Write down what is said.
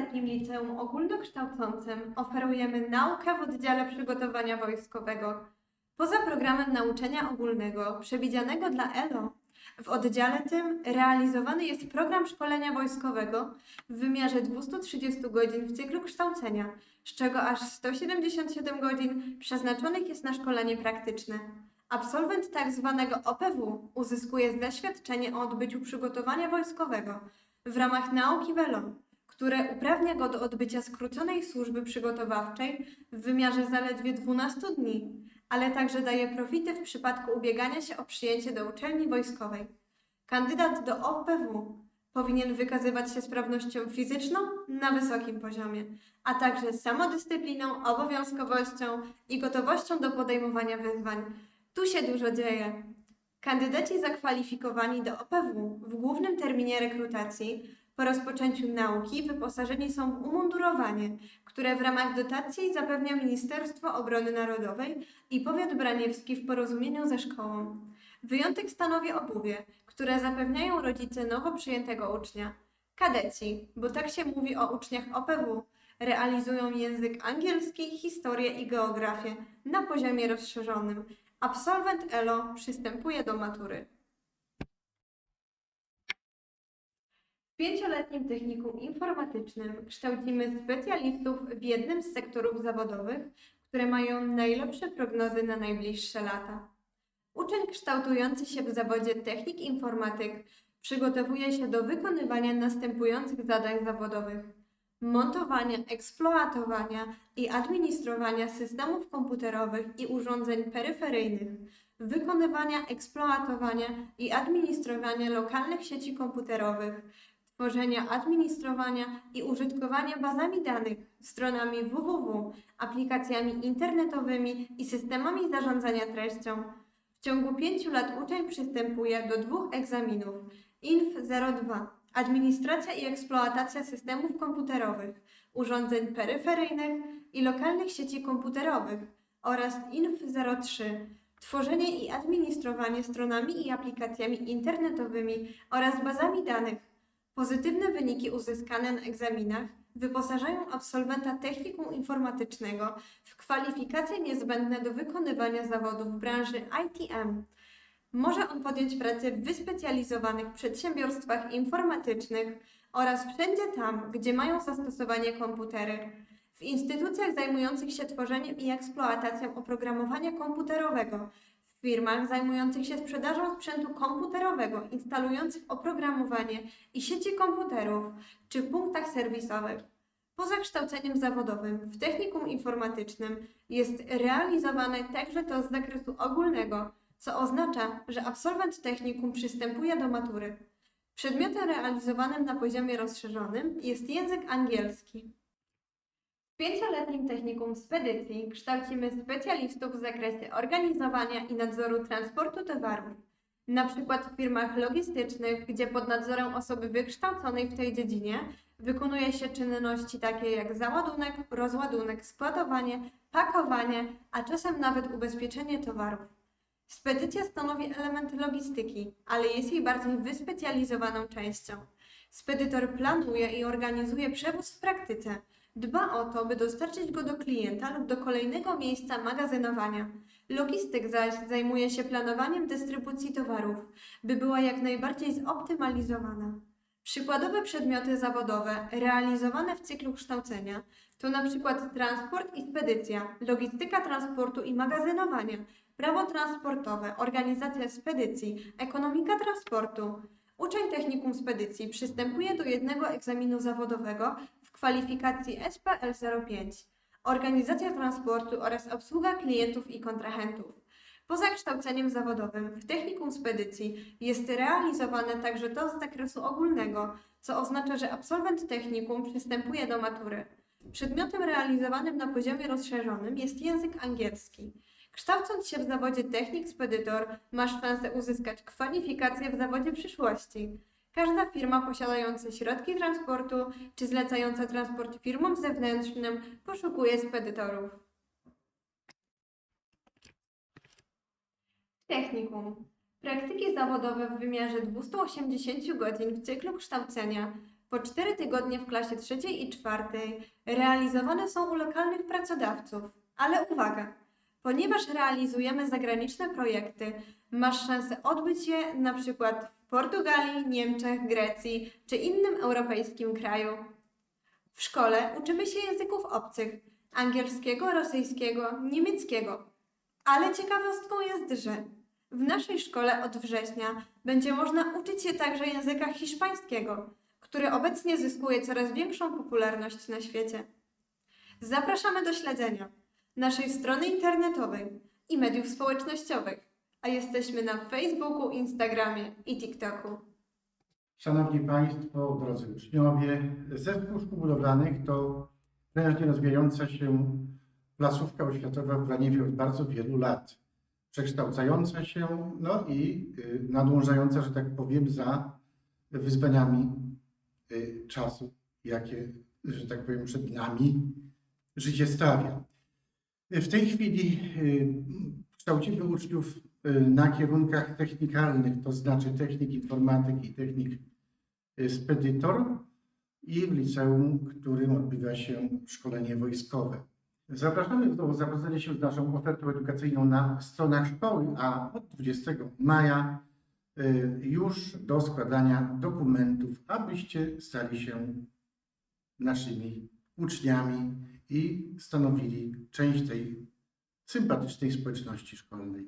pięcioletnim liceum ogólnokształcącym oferujemy naukę w oddziale przygotowania wojskowego. Poza programem nauczania ogólnego przewidzianego dla ELO, w oddziale tym realizowany jest program szkolenia wojskowego w wymiarze 230 godzin w cyklu kształcenia, z czego aż 177 godzin przeznaczonych jest na szkolenie praktyczne. Absolwent tzw. OPW uzyskuje zaświadczenie o odbyciu przygotowania wojskowego w ramach nauki WELO, które uprawnia go do odbycia skróconej służby przygotowawczej w wymiarze zaledwie 12 dni, ale także daje profity w przypadku ubiegania się o przyjęcie do uczelni wojskowej. Kandydat do OPW powinien wykazywać się sprawnością fizyczną na wysokim poziomie, a także samodyscypliną, obowiązkowością i gotowością do podejmowania wyzwań. Tu się dużo dzieje. Kandydaci zakwalifikowani do OPW w głównym terminie rekrutacji po rozpoczęciu nauki wyposażeni są w umundurowanie, które w ramach dotacji zapewnia Ministerstwo Obrony Narodowej i powiat braniewski w porozumieniu ze szkołą. Wyjątek stanowi obuwie, które zapewniają rodzice nowo przyjętego ucznia. Kadeci, bo tak się mówi o uczniach OPW, realizują język angielski, historię i geografię na poziomie rozszerzonym. Absolwent ELO przystępuje do matury. Pięcioletnim technikum informatycznym kształcimy specjalistów w jednym z sektorów zawodowych, które mają najlepsze prognozy na najbliższe lata. Uczeń kształtujący się w zawodzie technik informatyk przygotowuje się do wykonywania następujących zadań zawodowych: montowania, eksploatowania i administrowania systemów komputerowych i urządzeń peryferyjnych, wykonywania, eksploatowania i administrowania lokalnych sieci komputerowych, tworzenia, administrowania i użytkowania bazami danych, stronami www, aplikacjami internetowymi i systemami zarządzania treścią. W ciągu pięciu lat uczeń przystępuje do dwóch egzaminów. INF 02 Administracja i eksploatacja systemów komputerowych, urządzeń peryferyjnych i lokalnych sieci komputerowych oraz INF 03 Tworzenie i administrowanie stronami i aplikacjami internetowymi oraz bazami danych. Pozytywne wyniki uzyskane na egzaminach wyposażają absolwenta technikum informatycznego w kwalifikacje niezbędne do wykonywania zawodu w branży ITM. Może on podjąć pracę w wyspecjalizowanych przedsiębiorstwach informatycznych oraz wszędzie tam, gdzie mają zastosowanie komputery. W instytucjach zajmujących się tworzeniem i eksploatacją oprogramowania komputerowego, w firmach zajmujących się sprzedażą sprzętu komputerowego, instalujących oprogramowanie i sieci komputerów, czy w punktach serwisowych. Poza kształceniem zawodowym w technikum informatycznym jest realizowane także to z zakresu ogólnego, co oznacza, że absolwent technikum przystępuje do matury. Przedmiotem realizowanym na poziomie rozszerzonym jest język angielski. Pięcioletnim technikum spedycji kształcimy specjalistów w zakresie organizowania i nadzoru transportu towarów, na przykład w firmach logistycznych, gdzie pod nadzorem osoby wykształconej w tej dziedzinie wykonuje się czynności takie jak załadunek, rozładunek, składowanie, pakowanie, a czasem nawet ubezpieczenie towarów. Spedycja stanowi element logistyki, ale jest jej bardziej wyspecjalizowaną częścią. Spedytor planuje i organizuje przewóz w praktyce. Dba o to, by dostarczyć go do klienta lub do kolejnego miejsca magazynowania. Logistyk zaś zajmuje się planowaniem dystrybucji towarów, by była jak najbardziej zoptymalizowana. Przykładowe przedmioty zawodowe realizowane w cyklu kształcenia to przykład transport i spedycja, logistyka transportu i magazynowania, prawo transportowe, organizacja spedycji, ekonomika transportu. Uczeń technikum spedycji przystępuje do jednego egzaminu zawodowego kwalifikacji SPL 05, organizacja transportu oraz obsługa klientów i kontrahentów. Poza kształceniem zawodowym w technikum spedycji jest realizowane także to z zakresu ogólnego, co oznacza, że absolwent technikum przystępuje do matury. Przedmiotem realizowanym na poziomie rozszerzonym jest język angielski. Kształcąc się w zawodzie technik spedytor, masz szansę uzyskać kwalifikacje w zawodzie przyszłości. Każda firma posiadająca środki transportu czy zlecająca transport firmom zewnętrznym poszukuje spedytorów. Technikum. Praktyki zawodowe w wymiarze 280 godzin w cyklu kształcenia Po cztery tygodnie w klasie trzeciej i czwartej realizowane są u lokalnych pracodawców. Ale uwaga! Ponieważ realizujemy zagraniczne projekty, masz szansę odbyć je na przykład w Portugalii, Niemczech, Grecji czy innym europejskim kraju. W szkole uczymy się języków obcych: angielskiego, rosyjskiego, niemieckiego. Ale ciekawostką jest, że w naszej szkole od września będzie można uczyć się także języka hiszpańskiego, który obecnie zyskuje coraz większą popularność na świecie. Zapraszamy do śledzenia naszej strony internetowej i mediów społecznościowych, a jesteśmy na Facebooku, Instagramie i TikToku. Szanowni Państwo, drodzy uczniowie, Zespół Szkół Budowlanych to prężnie rozwijająca się placówka oświatowa w Braniewie od bardzo wielu lat. Przekształcająca się, no i y, nadążająca, że tak powiem, za wyzwaniami y, czasu, jakie, że tak powiem, przed nami życie stawia. W tej chwili y, kształcimy uczniów y, na kierunkach technikalnych, to znaczy technik informatyki i technik y, spedytor i w liceum, w którym odbywa się szkolenie wojskowe. Zapraszamy do zapoznania się z naszą ofertą edukacyjną na stronach szkoły, a od 20 maja już do składania dokumentów, abyście stali się naszymi uczniami i stanowili część tej sympatycznej społeczności szkolnej.